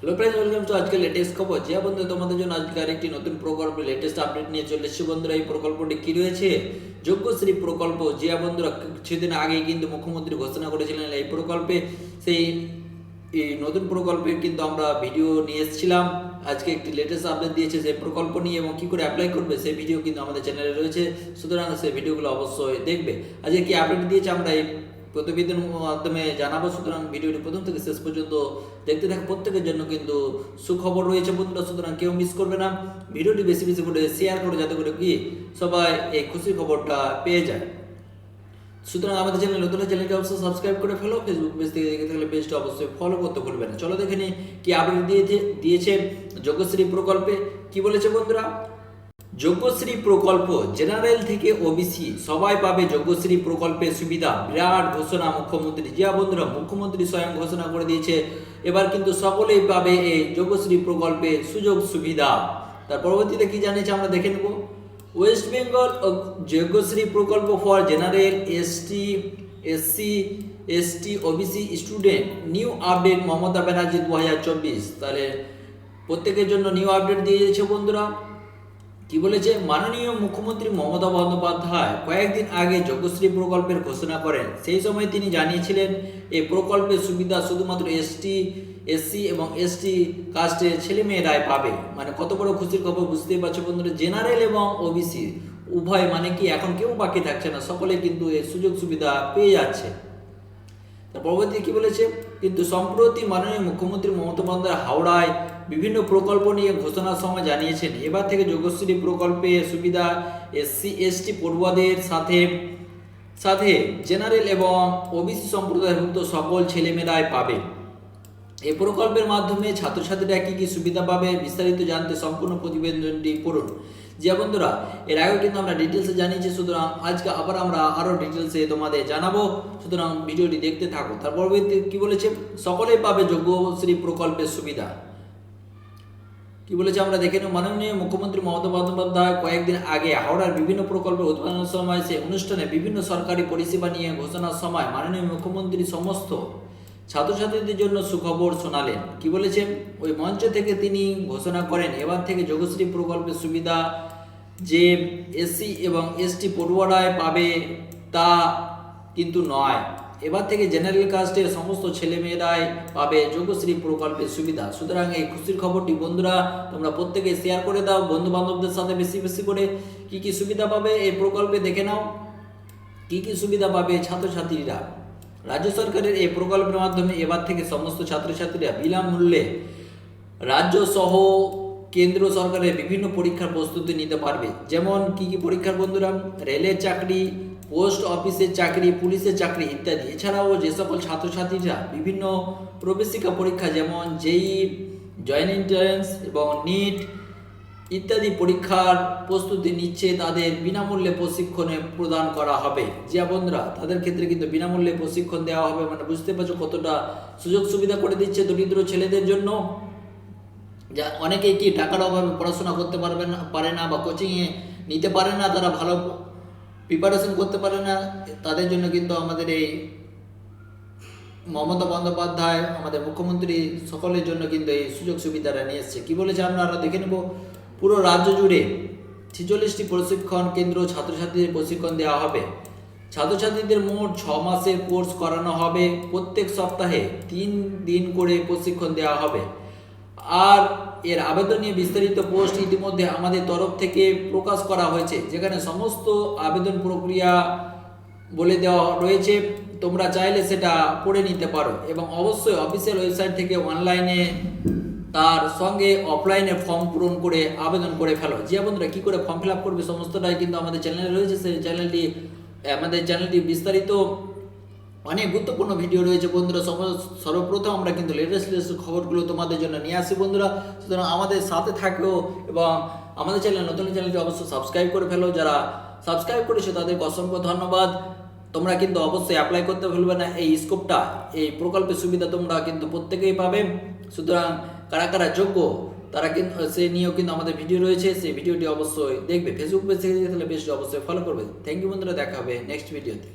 Hello friends welcome to আজকে latest খবর। যে বন্ধু, তোমাদের জন্য আজকে আরেকটি নতুন প্রকল্প লেটেস্ট আপডেট নিয়ে চলে এসেছি। বন্ধুরা, এই প্রকল্পটি কি রয়েছে? যোগ্যশ্রী প্রকল্প। যে বন্ধুরা, কিছুদিন আগে কিন্তু মুখ্যমন্ত্রী ঘোষণা করেছিলেন এই প্রকল্পে। সেই, এই নতুন প্রকল্পে কিন্তু আমরা ভিডিও নিয়ে এসেছিলাম। আজকে একটি লেটেস্ট আপডেট দিয়েছে সেই প্রকল্প নিয়ে এবং কি করে অ্যাপ্লাই করবে সেই ভিডিও কিন্তু আমাদের চ্যানেলে রয়েছে। সুতরাং সেই ভিডিওগুলো অবশ্যই দেখবে। আজকে কি আপডেট দিয়েছে আমরা এই প্রতিবেদনের মাধ্যমে জানাব, সুতরাং ভিডিওটি প্রথম থেকে শেষ পর্যন্ত দেখতে থাকা প্রত্যেকের জন্য কিন্তু সুখবর রয়েছে বন্ধুরা, সুতরাং কেউ মিস করবে না। ভিডিওটি বেশি বেশি করে শেয়ার করো, যাতে করে কি সবাই এই খুশির খবরটা পেয়ে যায়। সুতরাং আমাদের চ্যানেল নতুন চ্যানেলকে অবশ্যই সাবস্ক্রাইব করে ফেলো। ফেসবুক পেজ থেকে দেখে থাকলে পেজটা অবশ্যই ফলো করতে ভুলবেন না। চলো দেখে নিই কি আপডেট দিয়েছে দিয়েছে যোগ্যশ্রী প্রকল্পে। কি বলেছে বন্ধুরা? যোগ্যশ্রী প্রকল্প জেনারেল থেকে ওবিসি সবাই পাবে যোগ্যশ্রী প্রকল্পের সুবিধা। বিরাট ঘোষণা মুখ্যমন্ত্রী জিয়া বন্ধুরা, মুখ্যমন্ত্রী স্বয়ং ঘোষণা করে দিয়েছে। এবার কিন্তু সকলেই পাবে এই যোগ্যশ্রী প্রকল্পে সুযোগ সুবিধা। তার পরবর্তীতে কি জানিয়েছে আমরা দেখে নেব। ওয়েস্ট বেঙ্গল যোগ্যশ্রী প্রকল্প for general ST SC ST OBC student new update Mamata Banerjee দু হাজার চব্বিশ। তাহলে প্রত্যেকের জন্য নিউ আপডেট দিয়ে দিয়েছে বন্ধুরা। কি বলেছে? মাননীয় মুখ্যমন্ত্রী মমতা বন্দ্যোপাধ্যায় কয়েকদিন আগে যোগ্যশ্রী প্রকল্পের ঘোষণা করেন। সেই সময় তিনি জানিয়েছিলেন এই প্রকল্পের সুবিধা শুধুমাত্র এসটি, এসসি এবং এসটি কাস্টের ছেলেমেয়েরাই পাবে। মানে কত বড় খুশির খবর বুঝতেই পারছ বন্ধুরা? জেনারেল এবং ওবিসি, উভয় মানে কি এখন কেউ বাকি থাকছে না? সকলে কিন্তু এই সুযোগ সুবিধা পেয়ে যাচ্ছে। তার পরবর্তী কি বলেছে? কিন্তু সম্প্রতি মাননীয় মুখ্যমন্ত্রী মমতা বন্দ্যোপাধ্যায় হাওড়ায় বিভিন্ন প্রকল্প নিয়ে ঘোষণার সময় জানিয়েছেন। এবার থেকে যোগশ্রী প্রকল্পে সুবিধা এসসি, এসটি পড়ুয়াদের সাথে সাথে জেনারেল এবং ওবিসি সম্প্রদায়ভুক্ত সকল ছেলেমেয়েরাই পাবে এই প্রকল্পের মাধ্যমে ছাত্রছাত্রীরা কি কি সুবিধা পাবে বিস্তারিত জানতে সম্পূর্ণ প্রতিবেদনটি পড়ুন। যে বন্ধুরা, এর আগেও কিন্তু আমরা ডিটেলসে জানিয়েছি, সুতরাং আজকে আবার আমরা আরও ডিটেলসে তোমাদের জানাব। সুতরাং ভিডিওটি দেখতে থাকো। তার পরবর্তী কি বলেছে? সকলেই পাবে যোগ্যশ্রী প্রকল্পের সুবিধা। কি বলেছে আমরা দেখে নেব। মাননীয় মুখ্যমন্ত্রী মমতা বন্দ্যোপাধ্যায় কয়েকদিন আগে হাওড়ার বিভিন্ন প্রকল্পের উদ্বোধনের সময় সে অনুষ্ঠানে বিভিন্ন সরকারি পরিষেবা নিয়ে ঘোষণার সময় মাননীয় মুখ্যমন্ত্রী সমস্ত ছাত্রছাত্রীদের জন্য সুখবর শোনালেন। কি বলেছেন? ওই মঞ্চ থেকে তিনি ঘোষণা করেন, এবার থেকে যোগশ্রী প্রকল্পের সুবিধা যে এসসি এবং এসটি পড়ুয়ারায় পাবে তা কিন্তু নয়। এবার থেকে জেনারেল কাস্টের সমস্ত ছেলেমেয়েরাই পাবে যোগশ্রী প্রকল্পের সুবিধা। সুতরাং এই খুশির খবরটি বন্ধুরা, তোমরা প্রত্যেকে শেয়ার করে দাও। বন্ধু বান্ধবদের সাথে বেশি বেশি করে কি কি সুবিধা পাবে এই প্রকল্পে দেখে নাও। কি কি সুবিধা পাবে ছাত্রছাত্রীরা? রাজ্য সরকারের এই প্রকল্পের মাধ্যমে এবার থেকে সমস্ত ছাত্রছাত্রীরা বিনামূল্যে রাজ্য সহ কেন্দ্র সরকারের বিভিন্ন পরীক্ষার প্রস্তুতি নিতে পারবে। যেমন কি কি পরীক্ষার বন্ধুরা? রেলের চাকরি, পোস্ট অফিসের চাকরি, পুলিশের চাকরি ইত্যাদি। এছাড়াও যে সকল ছাত্রছাত্রীরা বিভিন্ন প্রবেশিকা পরীক্ষা, যেমন জেই জয়েন্ট এন্ট্রান্স এবং নিট ইত্যাদি পরীক্ষার প্রস্তুতি নিচ্ছে তাদের বিনামূল্যে প্রশিক্ষণে প্রদান করা হবে। জিয়া বন্ধুরা, তাদের ক্ষেত্রে কিন্তু বিনামূল্যে প্রশিক্ষণ দেওয়া হবে মানে বুঝতে পারছ কতটা সুযোগ সুবিধা করে দিচ্ছে দরিদ্র ছেলেদের জন্য। যা অনেকেই কি টাকার অভাবে পড়াশোনা করতে পারবে না, পারে না বা কোচিংয়ে নিতে পারে না, তারা ভালো প্রিপারেশন করতে পারে না, তাদের জন্য কিন্তু আমাদের এই মমতা বন্দ্যোপাধ্যায়, আমাদের মুখ্যমন্ত্রী সকলের জন্য কিন্তু এই সুযোগ সুবিধাটা নিয়ে এসছে। কী বলেছে আমরা আরও দেখে নেব। পুরো রাজ্য জুড়ে ছেচল্লিশটি প্রশিক্ষণ কেন্দ্র ছাত্রছাত্রীদের প্রশিক্ষণ দেওয়া হবে। ছাত্রছাত্রীদের মোট ছ মাসের কোর্স করানো হবে। প্রত্যেক সপ্তাহে তিন দিন করে প্রশিক্ষণ দেওয়া হবে। আর এর আবেদন নিয়ে বিস্তারিত পোস্ট ইতিমধ্যে আমাদের তরফ থেকে প্রকাশ করা হয়েছে। যেখানে সমস্ত আবেদন প্রক্রিয়া বলে দেওয়া রয়েছে। তোমরা চাইলে সেটা পড়ে নিতে পারো এবং অবশ্যই অফিসিয়াল ওয়েবসাইট থেকে অনলাইনে তার সঙ্গে অফলাইনে ফর্ম পূরণ করে আবেদন করে ফেলো। যে বন্ধুরা, কী করে ফর্ম ফিল আপ করবে সমস্তটাই কিন্তু আমাদের চ্যানেলে রয়েছে। সেই চ্যানেলটি আমাদের চ্যানেলটি বিস্তারিত অনেক গুরুত্বপূর্ণ ভিডিও রয়েছে বন্ধুরা। সর্বপ্রথম আমরা কিন্তু লেটেস্ট লেটেস্ট খবরগুলো তোমাদের জন্য নিয়ে আসি বন্ধুরা। সুতরাং আমাদের সাথে থাকো এবং আমাদের চ্যানেল নতুন চ্যানেলটি অবশ্যই সাবস্ক্রাইব করে ফেলো। যারা সাবস্ক্রাইব করেছ, তাদেরকে অসংখ্য ধন্যবাদ। তোমরা কিন্তু অবশ্যই অ্যাপ্লাই করতে ভুলবে না। এই স্কোপটা এই প্রকল্পের সুবিধা তোমরা কিন্তু প্রত্যেকেই পাবে। সুতরাং কারা কারা যোগ্য, তারা কিন্তু সে নিয়েও কিন্তু আমাদের ভিডিও রয়েছে, সেই ভিডিওটি অবশ্যই দেখবে। ফেসবুক পেজ থেকে দেখলে বেশ অবশ্যই ফলো করবে। থ্যাংক ইউ বন্ধুরা, দেখা হবে নেক্সট ভিডিওতে